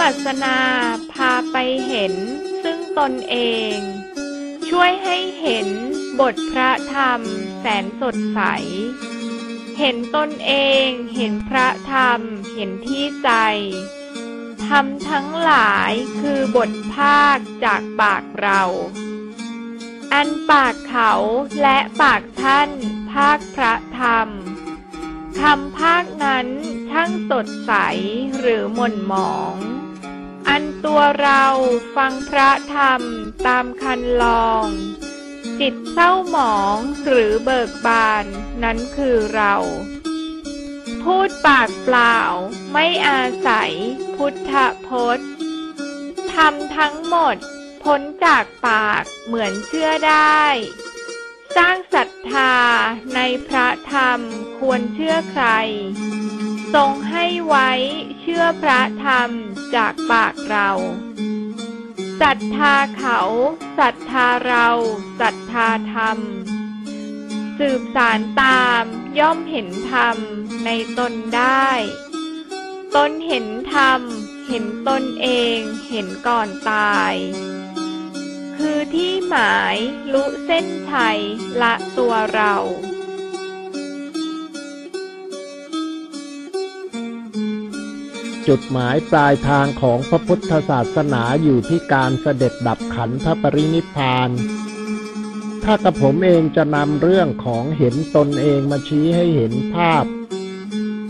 ปัสสนาพาไปเห็นซึ่งตนเอง ช่วยให้เห็นบทพระธรรมแสนสดใส เห็นตนเองเห็นพระธรรมเห็นที่ใจธรรมทั้งหลายคือบทภาคจากปากเรา อันปากเขาและปากท่านภาคพระธรรมคำภาคนั้นช่างสดใสหรือหม่นหมอง ตัวเราฟังพระธรรมตามคันลอง จิตเศร้าหมองหรือเบิกบานนั้นคือเรา พูดปากเปล่าไม่อาศัยพุทธพจน์ทำทั้งหมดพ้นจากปากเหมือนเชื่อได้ สร้างศรัทธาในพระธรรมควรเชื่อใคร ทรงให้ไว้เชื่อพระธรรม จากปากเราศรัทธาเขาศรัทธาเราศรัทธาธรรม สืบสารตามย่อมเห็นธรรมในตนได้ ตนเห็นธรรม เห็นตนเองเห็นก่อนตาย คือที่หมายลุเส้นชัยละตัวเรา จุดหมายปลายทางของพระพุทธศาสนาอยู่ที่การเสด็จดับขันธปรินิพาน ถ้ากระผมเองจะนำเรื่องของเห็นตนเองมาชี้ให้เห็นภาพ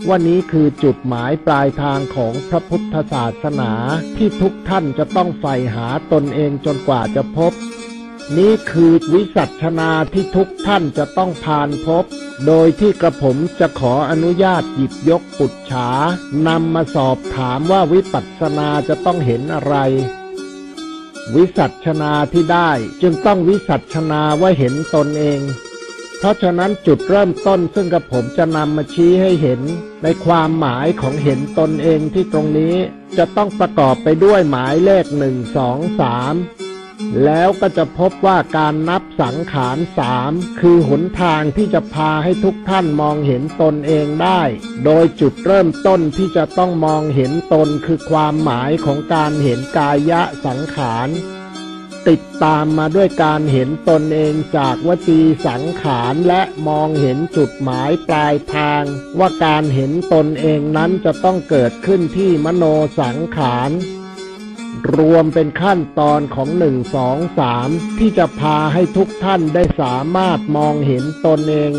ว่านี้คือจุดหมายปลายทางของพระพุทธศาสนาที่ทุกท่านจะต้องใฝ่หาตนเองจนกว่าจะพบ นี้คือวิสัชนาที่ทุกท่านจะต้องผ่านพบ โดยที่กระผมจะขออนุญาตหยิบยกปุจฉานำมาสอบถามว่าวิปัสสนาจะต้องเห็นอะไร วิสัชนาที่ได้จึงต้องวิสัชนาว่าเห็นตนเอง เพราะฉะนั้นจุดเริ่มต้นซึ่งกระผมจะนำมาชี้ให้เห็น ในความหมายของเห็นตนเองที่ตรงนี้ จะต้องประกอบไปด้วยหมายเลขหนึ่งสองสาม แล้วก็จะพบว่าการนับสังขารสามคือหนทางที่จะพาให้ทุกท่านมองเห็นตนเองได้ โดยจุดเริ่มต้นที่จะต้องมองเห็นตนคือความหมายของการเห็นกายะสังขารติดตามมาด้วยการเห็นตนเองจากวจีสังขารและมองเห็นจุดหมายปลายทาง ว่าการเห็นตนเองนั้นจะต้องเกิดขึ้นที่มโนสังขาร รวมเป็นขั้นตอนของหนึ่งสองสามที่จะพาให้ทุกท่านได้สามารถมองเห็นตนเอง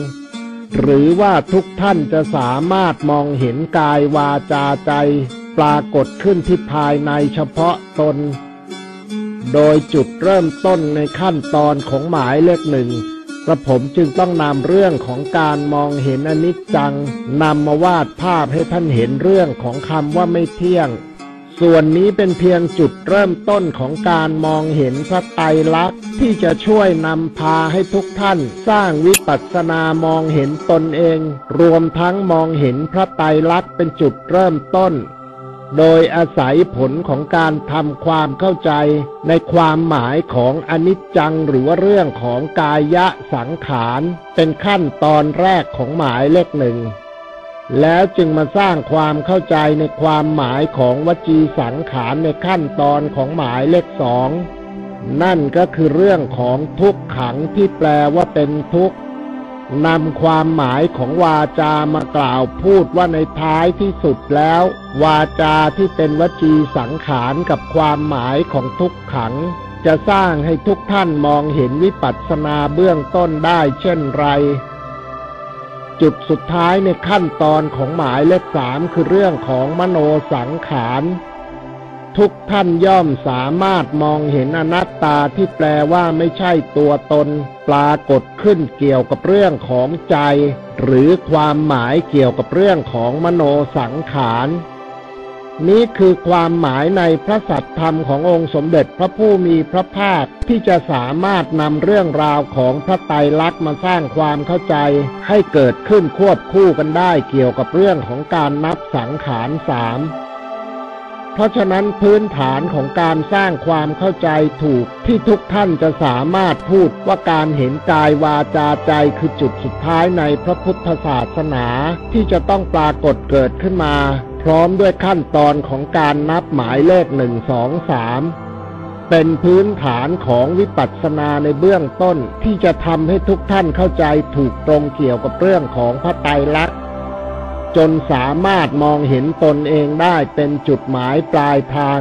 หรือว่าทุกท่านจะสามารถมองเห็นกายวาจาใจ ปรากฏขึ้นที่ภายในเฉพาะตน โดยจุดเริ่มต้นในขั้นตอนของหมายเลขหนึ่งกระผมจึงต้องนำเรื่องของการมองเห็นอนิจจังนำมาวาดภาพให้ท่านเห็นเรื่องของคำว่าไม่เที่ยง ส่วนนี้เป็นเพียงจุดเริ่มต้นของการมองเห็นพระไตรลักษณ์ที่จะช่วยนำพาให้ทุกท่าน สร้างวิปัสสนามองเห็นตนเอง รวมทั้งมองเห็นพระไตรลักษณ์เป็นจุดเริ่มต้น โดยอาศัยผลของการทำความเข้าใจ ในความหมายของอนิจจังหรือว่าเรื่องของกายะสังขาร เป็นขั้นตอนแรกของหมายเลขหนึ่ง แล้วจึงมาสร้างความเข้าใจในความหมายของวจีสังขารในขั้นตอนของหมายเลขสอง นั่นก็คือเรื่องของทุกขังที่แปลว่าเป็นทุกข์นำความหมายของวาจามากล่าวพูดว่าในท้ายที่สุดแล้ว วาจาที่เป็นวจีสังขารกับความหมายของทุกขัง จะสร้างให้ทุกท่านมองเห็นวิปัสสนาเบื้องต้นได้เช่นไร จุดสุดท้ายในขั้นตอนของหมายเลขสามคือเรื่องของมโนสังขาร ทุกท่านย่อมสามารถมองเห็นอนัตตาที่แปลว่าไม่ใช่ตัวตน ปรากฏขึ้นเกี่ยวกับเรื่องของใจ หรือความหมายเกี่ยวกับเรื่องของมโนสังขาร นี้คือความหมายในพระสัทธรรมขององค์สมเด็จพระผู้มีพระภาคที่จะสามารถนำเรื่องราวของพระไตรลักษณ์มาสร้างความเข้าใจ ให้เกิดขึ้นควบคู่กันได้เกี่ยวกับเรื่องของการนับสังขารสามเพราะฉะนั้นพื้นฐานของการสร้างความเข้าใจถูกที่ทุกท่านจะสามารถพูดว่าการเห็นกายวาจาใจคือจุดสุดท้ายในพระพุทธศาสนาที่จะต้องปรากฏเกิดขึ้นมา พร้อมด้วยขั้นตอนของการนับหมายเลขหนึ่งสองสามเป็นพื้นฐานของวิปัสสนาในเบื้องต้นที่จะทำให้ทุกท่านเข้าใจถูกตรงเกี่ยวกับเรื่องของพระไตรลักษณ์จนสามารถมองเห็นตนเองได้เป็นจุดหมายปลายทาง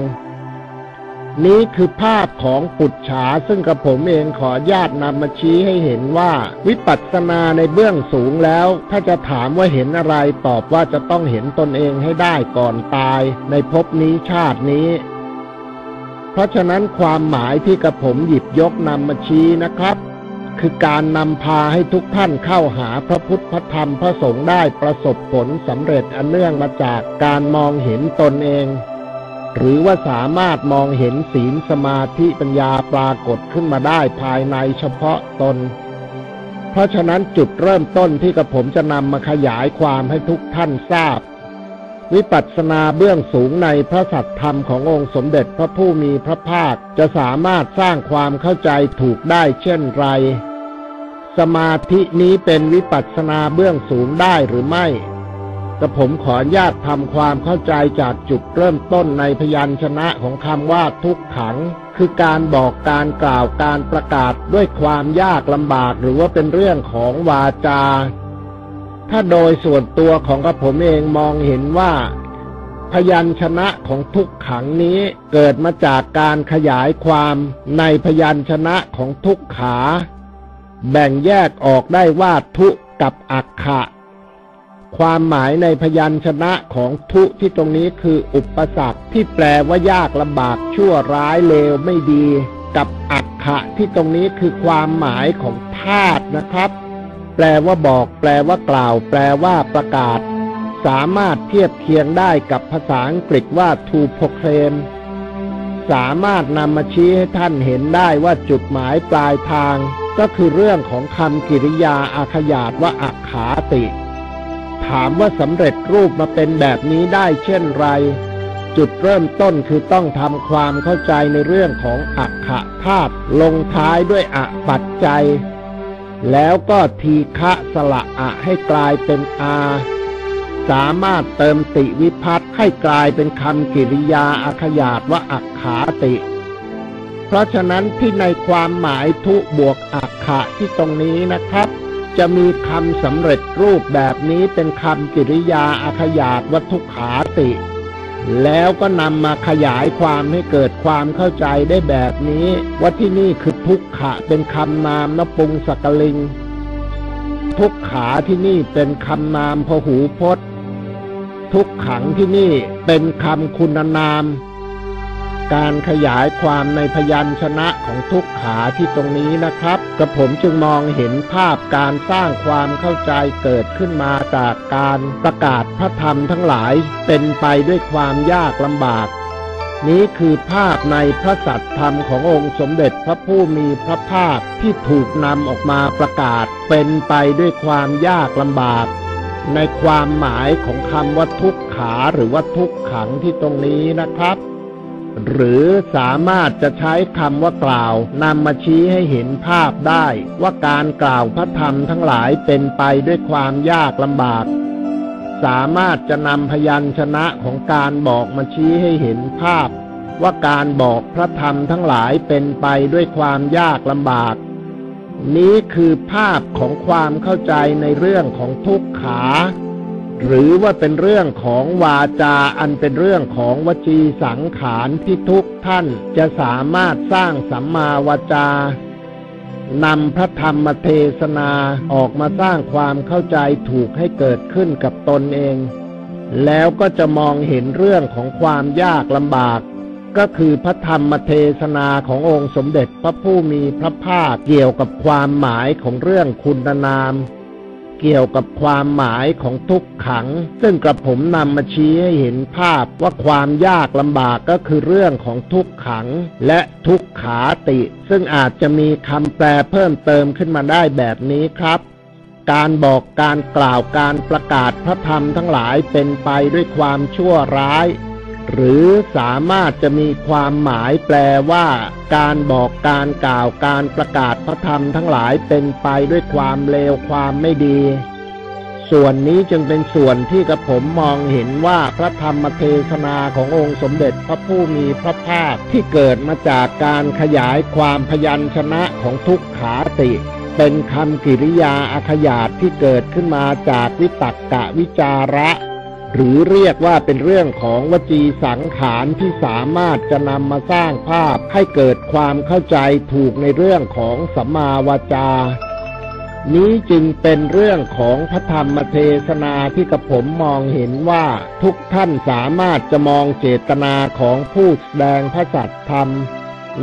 นี้คือภาพของปุจฉาซึ่งกระผมเองขอญาตนำมาชี้ให้เห็นว่า วิปัสสนาในเบื้องสูงแล้ว ถ้าจะถามว่าเห็นอะไรตอบว่าจะต้องเห็นตนเองให้ได้ก่อนตาย ในภพนี้ชาตินี้ เพราะฉะนั้นความหมายที่กระผมหยิบยกนำมาชี้นะครับ คือการนำพาให้ทุกท่านเข้าหาพระพุทธพระธรรมพระสงฆ์ได้ประสบผลสำเร็จอันเนื่องมาจากการมองเห็นตนเอง หรือว่าสามารถมองเห็นศีลสมาธิปัญญาปรากฏขึ้นมาได้ภายในเฉพาะตน เพราะฉะนั้นจุดเริ่มต้นที่กระผมจะนำมาขยายความให้ทุกท่านทราบ วิปัสสนาเบื้องสูงในพระสัตธรรมขององค์สมเด็จพระผู้มีพระภาคจะสามารถสร้างความเข้าใจถูกได้เช่นไร สมาธินี้เป็นวิปัสสนาเบื้องสูงได้หรือไม่ กระผมขออนุญาตทำความเข้าใจจากจุดเริ่มต้นในพยัญชนะของคำว่าทุกขัง คือการบอกการกล่าวการประกาศด้วยความยากลำบากหรือว่าเป็นเรื่องของวาจา ถ้าโดยส่วนตัวของกระผมเองมองเห็นว่า พยัญชนะของทุกขังนี้เกิดมาจากการขยายความในพยัญชนะของทุกขา แบ่งแยกออกได้ว่าทุกับอักขะ ความหมายในพยัญชนะของทุที่ตรงนี้คืออุปสรรคที่แปลว่ายากลำบากชั่วร้ายเลวไม่ดี กับอักขะที่ตรงนี้คือความหมายของธาตุนะครับ แปลว่าบอก แปลว่ากล่าว แปลว่าประกาศ สามารถเทียบเคียงได้กับภาษาอังกฤษว่า to proclaim สามารถนำมาชี้ให้ท่านเห็นได้ว่าจุดหมายปลายทาง ก็คือเรื่องของคำกิริยาอาขยาตว่าอักขาติ ถามว่าสำเร็จรูปมาเป็นแบบนี้ได้เช่นไร จุดเริ่มต้นคือต้องทำความเข้าใจในเรื่องของอักขะธาตุลงท้ายด้วยอะปัจจัย แล้วก็ทีฆะสละอะให้กลายเป็นอา สามารถเติมติวิพัตให้กลายเป็นคำกิริยาอาขยาตว่าอักขาติ เพราะฉะนั้นที่ในความหมายทุบวกอักขะที่ตรงนี้นะครับ จะมีคำสำเร็จรูปแบบนี้เป็นคำกิริยาอาขยาตวัตถุขาติ แล้วก็นำมาขยายความให้เกิดความเข้าใจได้แบบนี้ ว่าที่นี่คือทุกขะเป็นคำนามนปุงสกลิง ทุกขาที่นี่เป็นคำนามพหูพจน์ ทุกขังที่นี่เป็นคำคุณนาม การขยายความในพยัญชนะของทุกขาที่ตรงนี้นะครับ กระผมจึงมองเห็นภาพการสร้างความเข้าใจเกิดขึ้นมาจากการประกาศพระธรรมทั้งหลายเป็นไปด้วยความยากลำบาก นี้คือภาพในพระสัตธรรมขององค์สมเด็จพระผู้มีพระภาคที่ถูกนำออกมาประกาศเป็นไปด้วยความยากลำบากในความหมายของคำว่าทุกขาหรือว่าทุกขังที่ตรงนี้นะครับ หรือสามารถจะใช้คำว่ากล่าวนำมาชี้ให้เห็นภาพได้ ว่าการกล่าวพระธรรมทั้งหลายเป็นไปด้วยความยากลำบาก สามารถจะนำพยัญชนะของการบอกมาชี้ให้เห็นภาพ ว่าการบอกพระธรรมทั้งหลายเป็นไปด้วยความยากลำบาก นี้คือภาพของความเข้าใจในเรื่องของทุกขา หรือว่าเป็นเรื่องของวาจาอันเป็นเรื่องของวจีสังขารที่ทุกท่านจะสามารถสร้างสัมมาวาจานำพระธรรมเทศนาออกมาสร้างความเข้าใจถูกให้เกิดขึ้นกับตนเอง แล้วก็จะมองเห็นเรื่องของความยากลำบาก ก็คือพระธรรมเทศนาขององค์สมเด็จพระผู้มีพระภาคเกี่ยวกับความหมายของเรื่องคุณนาม เกี่ยวกับความหมายของทุกขัง ซึ่งกระผมนำมาชี้ให้เห็นภาพว่าความยากลำบากก็คือเรื่องของทุกขังและทุกขาติ ซึ่งอาจจะมีคำแปลเพิ่มเติมขึ้นมาได้แบบนี้ครับการบอกการกล่าวการประกาศพระธรรมทั้งหลายเป็นไปด้วยความชั่วร้าย หรือสามารถจะมีความหมายแปลว่า การบอกการกล่าวการประกาศพระธรรมทั้งหลายเป็นไปด้วยความเลวความไม่ดี ส่วนนี้จึงเป็นส่วนที่กระผมมองเห็นว่าพระธรรมเทศนาขององค์สมเด็จพระผู้มีพระภาคที่เกิดมาจากการขยายความพยัญชนะของทุกขาติเป็นคำกิริยาอาขยาตที่เกิดขึ้นมาจากวิตักกะวิจาระ หรือเรียกว่าเป็นเรื่องของวจีสังขารที่สามารถจะนำมาสร้างภาพให้เกิดความเข้าใจถูกในเรื่องของสัมมาวาจา นี้จึงเป็นเรื่องของพระธรรมเทศนาที่กระผมมองเห็นว่าทุกท่านสามารถจะมองเจตนาของผู้แสดงพระสัตธรรม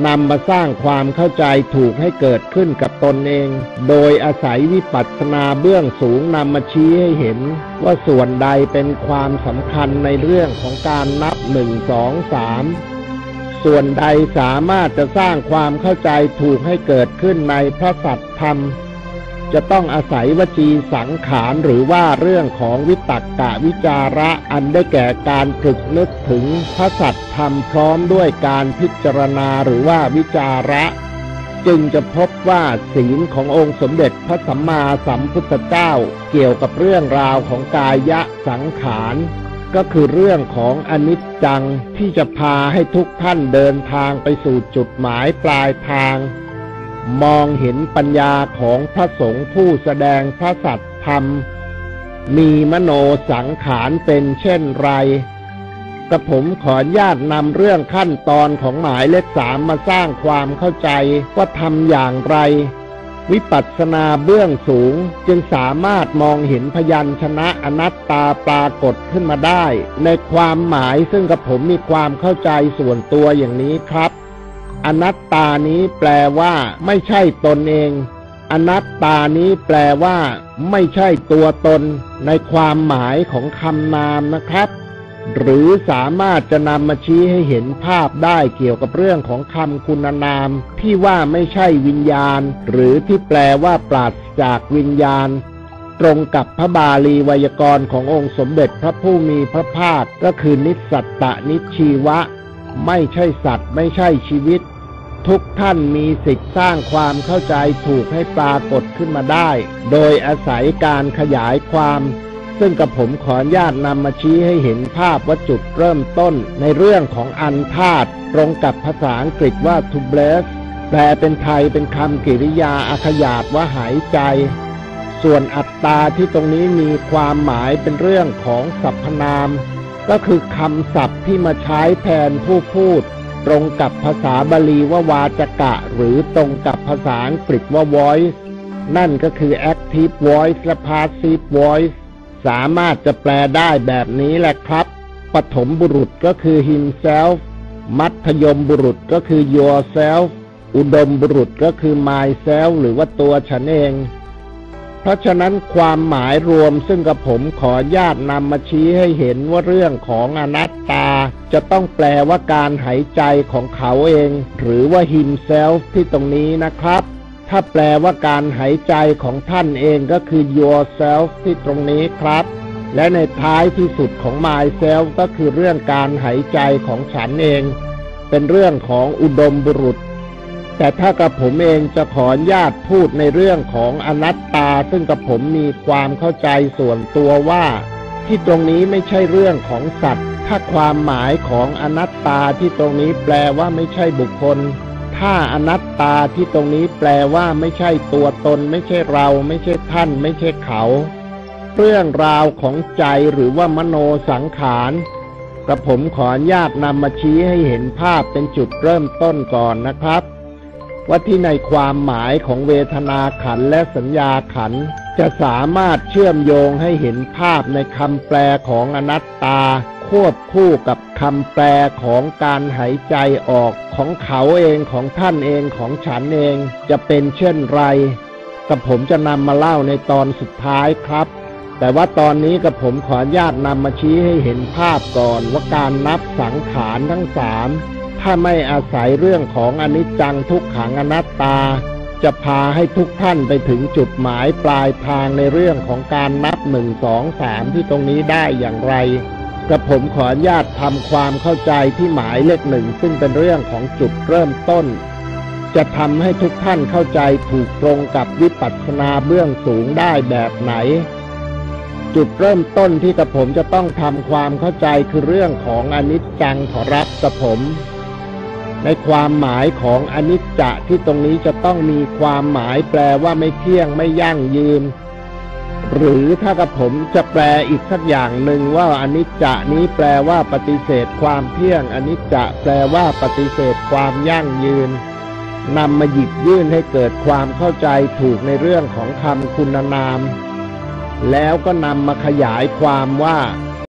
นำมาสร้างความเข้าใจถูกให้เกิดขึ้นกับตนเอง โดยอาศัยวิปัสสนาเบื้องสูงนำมาชี้ให้เห็น ว่าส่วนใดเป็นความสำคัญในเรื่องของการนับหนึ่งสองสามส่วนใดสามารถจะสร้างความเข้าใจถูกให้เกิดขึ้นในพระสัตธรรม จะต้องอาศัยวจีสังขารหรือว่าเรื่องของวิตักกะวิจาระอันได้แก่การตรึกนึกถึงพระสัตธรรมพร้อมด้วยการพิจารณาหรือว่าวิจาระ จึงจะพบว่าศีลขององค์สมเด็จพระสัมมาสัมพุทธเจ้า เกี่ยวกับเรื่องราวของกายะสังขารก็คือเรื่องของอนิจจังที่จะพาให้ทุกท่านเดินทางไปสู่จุดหมายปลายทาง มองเห็นปัญญาของพระสงฆ์ผู้แสดงพระสัตธรรม มีมโนสังขารเป็นเช่นไรกระผมขออนุญาตนำเรื่องขั้นตอนของหมายเลขสามมาสร้างความเข้าใจว่าทำอย่างไร วิปัสสนาเบื้องสูงจึงสามารถมองเห็นพยัญชนะอนัตตาปรากฏขึ้นมาได้ ในความหมายซึ่งกระผมมีความเข้าใจส่วนตัวอย่างนี้ครับ อนัตตานี้แปลว่า ไม่ใช่ตนเอง อนัตตานี้แปลว่า ไม่ใช่ตัวตน ในความหมายของคำนามนะครับ หรือสามารถจะนำมาชี้ให้เห็นภาพได้เกี่ยวกับเรื่องของคำคุณนาม ที่ว่าไม่ใช่วิญญาณ หรือที่แปลว่าปราศจากวิญญาณตรงกับพระบาลีไวยากรณ์ขององค์สมเด็จพระผู้มีพระภาคก็คือนิสสัตตนิชีวะ ไม่ใช่สัตว์ไม่ใช่ชีวิต ทุกท่านมีสิทธิสร้างความเข้าใจถูกให้ปรากฏขึ้นมาได้ โดยอาศัยการขยายความ ซึ่งกับผมขออนุญาตนำมาชี้ให้เห็นภาพว่าจุดเริ่มต้นในเรื่องของอันธาตตรงกับภาษาอังกฤษว่า to bless แปลเป็นไทยเป็นคำกริยาอาขยาตว่าหายใจ ส่วนอัตตาที่ตรงนี้มีความหมายเป็นเรื่องของสรรพนาม ก็คือคำศัพท์ที่มาใช้แทนผู้พูด ตรงกับภาษาบาลีว่าวาจกะ หรือตรงกับภาษาอังกฤษว่า voice นั่นก็คือ active voice และ passive voice สามารถจะแปลได้แบบนี้แหละครับ ปฐมบุรุษก็คือ himself มัธยมบุรุษก็คือ yourself อุดมบุรุษก็คือ myself หรือว่าตัวฉันเอง เพราะฉะนั้นความหมายรวมซึ่งกับผมขอญาตนำมาชี้ให้เห็นว่าเรื่องของอนัตตา จะต้องแปลว่าการหายใจของเขาเอง หรือว่า himself ที่ตรงนี้นะครับ ถ้าแปลว่าการหายใจของท่านเองก็คือ yourself ที่ตรงนี้ครับ และในท้ายที่สุดของ myself ก็คือเรื่องการหายใจของฉันเอง เป็นเรื่องของอุดมบุรุษ แต่ถ้ากับผมเองจะขออนุญาตพูดในเรื่องของอนัตตา ซึ่งกับผมมีความเข้าใจส่วนตัวว่า ที่ตรงนี้ไม่ใช่เรื่องของสัตว์ ถ้าความหมายของอนัตตาที่ตรงนี้แปลว่าไม่ใช่บุคคล ถ้าอนัตตาที่ตรงนี้แปลว่าไม่ใช่ตัวตน ไม่ใช่เรา ไม่ใช่ท่าน ไม่ใช่เขา เรื่องราวของใจหรือว่ามโนสังขารกระผมขออนุญาตนำมาชี้ให้เห็นภาพเป็นจุดเริ่มต้นก่อนนะครับ ว่าที่ในความหมายของเวทนาขันและสัญญาขัน จะสามารถเชื่อมโยงให้เห็นภาพในคำแปลของอนัตตา ควบคู่กับคำแปลของการหายใจออกของเขาเองของท่านเองของฉันเองจะเป็นเช่นไรกับผมจะนำมาเล่าในตอนสุดท้ายครับ แต่ว่าตอนนี้กับผมขออนุญาตนำมาชี้ให้เห็นภาพก่อนว่าการนับสังขารทั้งสาม ถ้าไม่อาศัยเรื่องของอนิจจังทุกขังอนัตตา จะพาให้ทุกท่านไปถึงจุดหมายปลายทางในเรื่องของการนับหนึ่งสองสามที่ตรงนี้ได้อย่างไรกระผมขออนุญาตทำความเข้าใจที่หมายเลขหนึ่งซึ่งเป็นเรื่องของจุดเริ่มต้น จะทำให้ทุกท่านเข้าใจถูกตรงกับวิปัสสนาเบื้องสูงได้แบบไหน จุดเริ่มต้นที่กระผมจะต้องทำความเข้าใจคือเรื่องของอนิจจังขอรับกระผม ในความหมายของอนิจจะที่ตรงนี้จะต้องมีความหมายแปลว่าไม่เที่ยงไม่ยั่งยืน หรือถ้ากระผมจะแปลอีกสักอย่างหนึ่งว่าอนิจจะนี้แปลว่าปฏิเสธความเที่ยงอนิจจะแปลว่าปฏิเสธความยั่งยืนนำมาหยิบยื่นให้เกิดความเข้าใจถูกในเรื่องของคำคุณนาม แล้วก็นำมาขยายความว่า